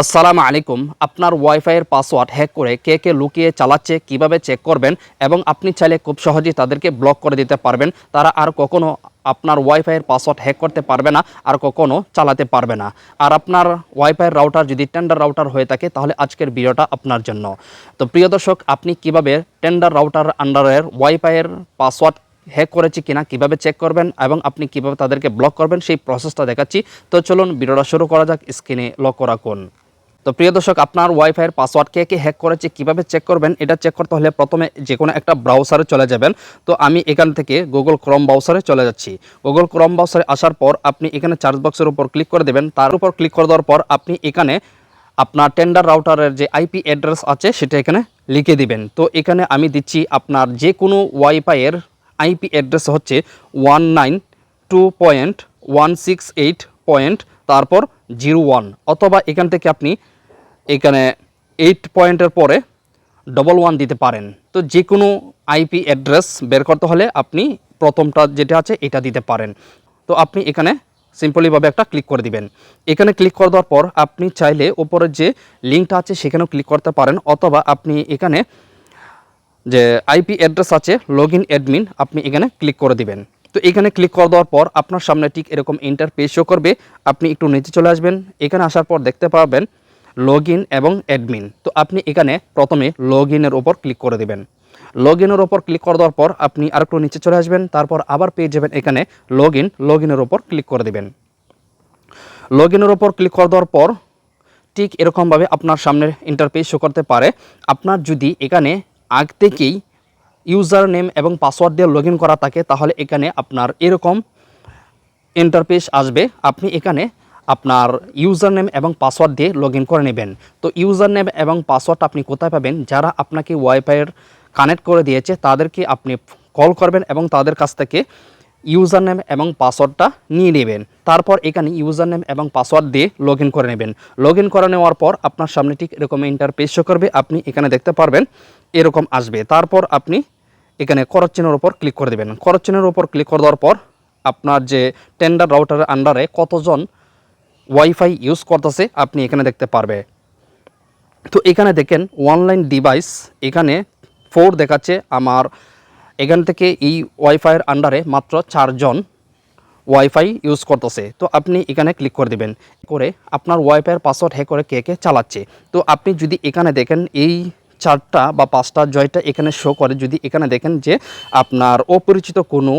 আসসালামু আলাইকুম। আপনার ওয়াইফাইয়ের পাসওয়ার্ড হ্যাক করে কে কে লুকিয়ে চালাচ্ছে, কীভাবে চেক করবেন এবং আপনি চাইলে খুব সহজেই তাদেরকে ব্লক করে দিতে পারবেন। তারা আর কখনো আপনার ওয়াইফাইয়ের পাসওয়ার্ড হ্যাক করতে পারবে না, আর কখনো চালাতে পারবে না। আর আপনার ওয়াইফাইয়ের রাউটার যদি টেন্ডার রাউটার হয়ে থাকে, তাহলে আজকের ভিডিওটা আপনার জন্য। তো প্রিয় দর্শক, আপনি কীভাবে টেন্ডার রাউটার আন্ডারের ওয়াইফাইয়ের পাসওয়ার্ড হ্যাক করেছে কিনা, কীভাবে চেক করবেন এবং আপনি কীভাবে তাদেরকে ব্লক করবেন, সেই প্রসেসটা দেখাচ্ছি। তো চলুন ভিডিওটা শুরু করা যাক স্ক্রিনে লক্ষ্য রাখুন। তো প্রিয় দর্শক, আপনার ওয়াইফাইয়ের পাসওয়ার্ড কে কে হ্যাক করেছে, কীভাবে চেক করবেন, এটা চেক করতে হলে প্রথমে যে কোনো একটা ব্রাউজারে চলে যাবেন। তো আমি এখান থেকে গুগল ক্রম ব্রাউজারে চলে যাচ্ছি। গুগল ক্রম ব্রাউজারে আসার পর আপনি এখানে চার্জ বক্সের উপর ক্লিক করে দেবেন। তার উপর ক্লিক করে দেওয়ার পর আপনি এখানে আপনার টেন্ডার রাউটারের যে আইপি অ্যাড্রেস আছে, সেটা এখানে লিখে দিবেন। তো এখানে আমি দিচ্ছি আপনার যে কোনো ওয়াইফাইয়ের আইপি অ্যাড্রেস হচ্ছে one nine two point one six eight point তারপর জিরো ওয়ান অথবা এখান থেকে আপনি এখানে এইট পয়েন্টের পরে ডবল ওয়ান দিতে পারেন। তো যে কোনো আইপি অ্যাড্রেস বের করতে হলে আপনি প্রথমটা যেটা আছে এটা দিতে পারেন। তো আপনি এখানে সিম্পলিভাবে একটা ক্লিক করে দিবেন। এখানে ক্লিক করে দেওয়ার পর আপনি চাইলে ওপরের যে লিঙ্কটা আছে সেখানেও ক্লিক করতে পারেন অথবা আপনি এখানে যে আইপি অ্যাড্রেস আছে লগ ইন অ্যাডমিন আপনি এখানে ক্লিক করে দিবেন। তো এখানে ক্লিক করে দেওয়ার পর আপনার সামনে ঠিক এরকম ইন্টার পেজ শো করবে। আপনি একটু নিচে চলে আসবেন। এখানে আসার পর দেখতে পাবেন লগ এবং অ্যাডমিন তো আপনি এখানে প্রথমে লগ ইনের ওপর ক্লিক করে দেবেন। লগ ইনের ওপর ক্লিক করে দেওয়ার পর আপনি আরেকটু নিচে চলে আসবেন, তারপর আবার পেয়ে যাবেন এখানে লগ ইন লগ ইনের ওপর ক্লিক করে দেবেন। লগ ইনের ওপর ক্লিক করে দেওয়ার পর ঠিক এরকমভাবে আপনার সামনের ইন্টারপেজ শো করতে পারে। আপনার যদি এখানে আগ থেকেই ইউজার নেম এবং পাসওয়ার্ড দিয়ে লগ করা থাকে, তাহলে এখানে আপনার এরকম ইন্টারপেজ আসবে। আপনি এখানে আপনার ইউজার নেম এবং পাসওয়ার্ড দিয়ে লগ করে নেবেন। তো ইউজার নেম এবং পাসওয়ার্ড আপনি কোথায় পাবেন? যারা আপনাকে ওয়াইফাইয়ের কানেক্ট করে দিয়েছে, তাদেরকে আপনি কল করবেন এবং তাদের কাছ থেকে ইউজার নেম এবং পাসওয়ার্ডটা নিয়ে নেবেন। তারপর এখানে ইউজার নেম এবং পাসওয়ার্ড দিয়ে লগ করে নেবেন। লগ ইন করে নেওয়ার পর আপনার সামনে ঠিক এরকম ইন্টারপেজ শো করবে। আপনি এখানে দেখতে পারবেন, এরকম আসবে। তারপর আপনি এখানে করচ্চিনের ওপর ক্লিক করে দেবেন। করচ্চিনের ওপর ক্লিক করে দেওয়ার পর আপনার যে টেন্ডার রাউটারের আন্ডারে কতজন ওয়াইফাই ইউজ করতেছে, আপনি এখানে দেখতে পারবে। তো এখানে দেখেন অনলাইন ডিভাইস এখানে ফোর দেখাচ্ছে আমার। এখান থেকে এই ওয়াইফাইয়ের আন্ডারে মাত্র চারজন ওয়াইফাই ইউজ করতেছে। তো আপনি এখানে ক্লিক করে দেবেন। করে আপনার ওয়াইফাইয়ের পাসওয়ার্ড হ্যাক করে কে কে চালাচ্ছে। তো আপনি যদি এখানে দেখেন, এই চারটা বা পাঁচটা জয়টা এখানে শো করে, যদি এখানে দেখেন যে আপনার অপরিচিত কোনো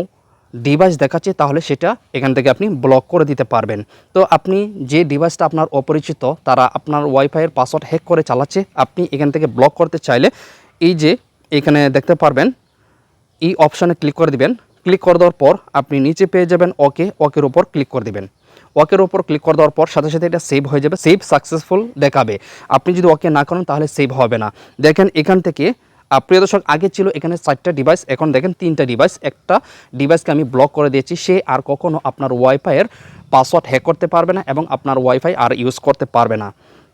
ডিভাইস দেখাচ্ছে, তাহলে সেটা এখান থেকে আপনি ব্লক করে দিতে পারবেন। তো আপনি যে ডিভাইসটা আপনার অপরিচিত, তারা আপনার ওয়াইফাইয়ের পাসওয়ার্ড হ্যাক করে চালাচ্ছে, আপনি এখান থেকে ব্লক করতে চাইলে এই যে এখানে দেখতে পারবেন, এই অপশানে ক্লিক করে দিবেন। ক্লিক করে দেওয়ার পর আপনি নিচে পেয়ে যাবেন ওকে ওকের উপর ক্লিক করে দিবেন। ওকের উপর ক্লিক করে দেওয়ার পর সাথে সাথে এটা সেভ হয়ে যাবে সেভ সাকসেসফুল দেখাবে। আপনি যদি ওকে না করেন, তাহলে সেভ হবে না। দেখেন এখান থেকে প্রিয় দর্শক, আগে ছিল এখানে চারটা ডিভাইস এখন দেখেন তিনটা ডিভাইস একটা ডিভাইসকে আমি ব্লক করে দিয়েছি, সে আর কখনো আপনার ওয়াইফাইয়ের পাসওয়ার্ড হ্যাক করতে পারবে না এবং আপনার ওয়াইফাই আর ইউজ করতে পারবে না।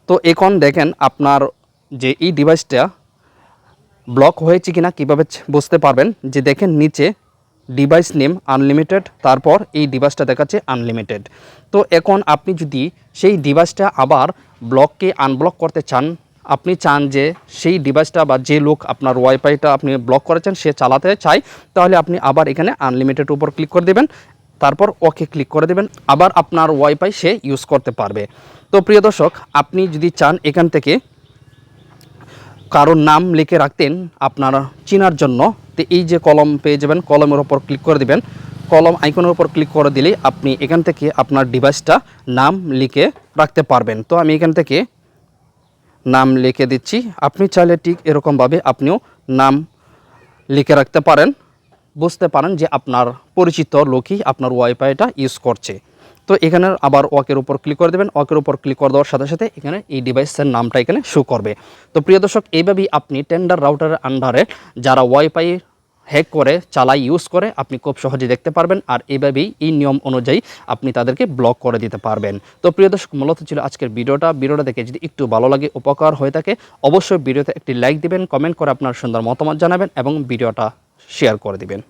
তো এখন দেখেন আপনার যে এই ডিভাইসটা ব্লক হয়েছে কিনা কীভাবে বুঝতে পারবেন? যে দেখেন নিচে ডিভাইস নেম আনলিমিটেড তারপর এই ডিভাইসটা দেখাচ্ছে আনলিমিটেড তো এখন আপনি যদি সেই ডিভাইসটা আবার ব্লককে আনব্লক করতে চান আপনি চান যে সেই ডিভাইসটা বা যে লোক আপনার ওয়াইফাইটা আপনি ব্লক করেছেন, সে চালাতে চায়, তাহলে আপনি আবার এখানে আনলিমিটেড উপর ক্লিক করে দেবেন। তারপর ওকে ক্লিক করে দেবেন। আবার আপনার ওয়াইফাই সে ইউজ করতে পারবে। তো প্রিয় দর্শক, আপনি যদি চান এখান থেকে কারোর নাম লিখে রাখতেন আপনার চিনার জন্য, তো এই যে কলম পেয়ে যাবেন, কলমের ওপর ক্লিক করে দিবেন। কলম আইকনের উপর ক্লিক করে দিলে আপনি এখান থেকে আপনার ডিভাইসটা নাম লিখে রাখতে পারবেন। তো আমি এখান থেকে নাম লিখে দিচ্ছি। আপনি চাইলে ঠিক এরকমভাবে আপনিও নাম লিখে রাখতে পারেন। বুঝতে পারেন যে আপনার পরিচিত লোকই আপনার ওয়াইফাইটা ইউজ করছে। তো এখানে আবার ওয়াকের উপর ক্লিক করে দেবেন। ওয়াকের উপর ক্লিক করে দেওয়ার সাথে সাথে এখানে এই ডিভাইসের নামটা এখানে শো করবে। তো প্রিয় দর্শক, এইভাবেই আপনি টেন্ডার রাউটারের আন্ডারে যারা ওয়াইফাই হ্যাক করে, চালাই ইউজ করে আপনি খুব সহজে দেখতে পারবেন আর এভাবেই এই নিয়ম অনুযায়ী আপনি তাদেরকে ব্লক করে দিতে পারবেন। তো প্রিয় দর্শক, মূলত ছিল আজকের ভিডিওটা। ভিডিওটা দেখে যদি একটু ভালো লাগে, উপকার হয়ে থাকে, অবশ্যই ভিডিওতে একটি লাইক দিবেন কমেন্ট করে আপনার সুন্দর মতামত জানাবেন এবং ভিডিওটা শেয়ার করে দিবেন।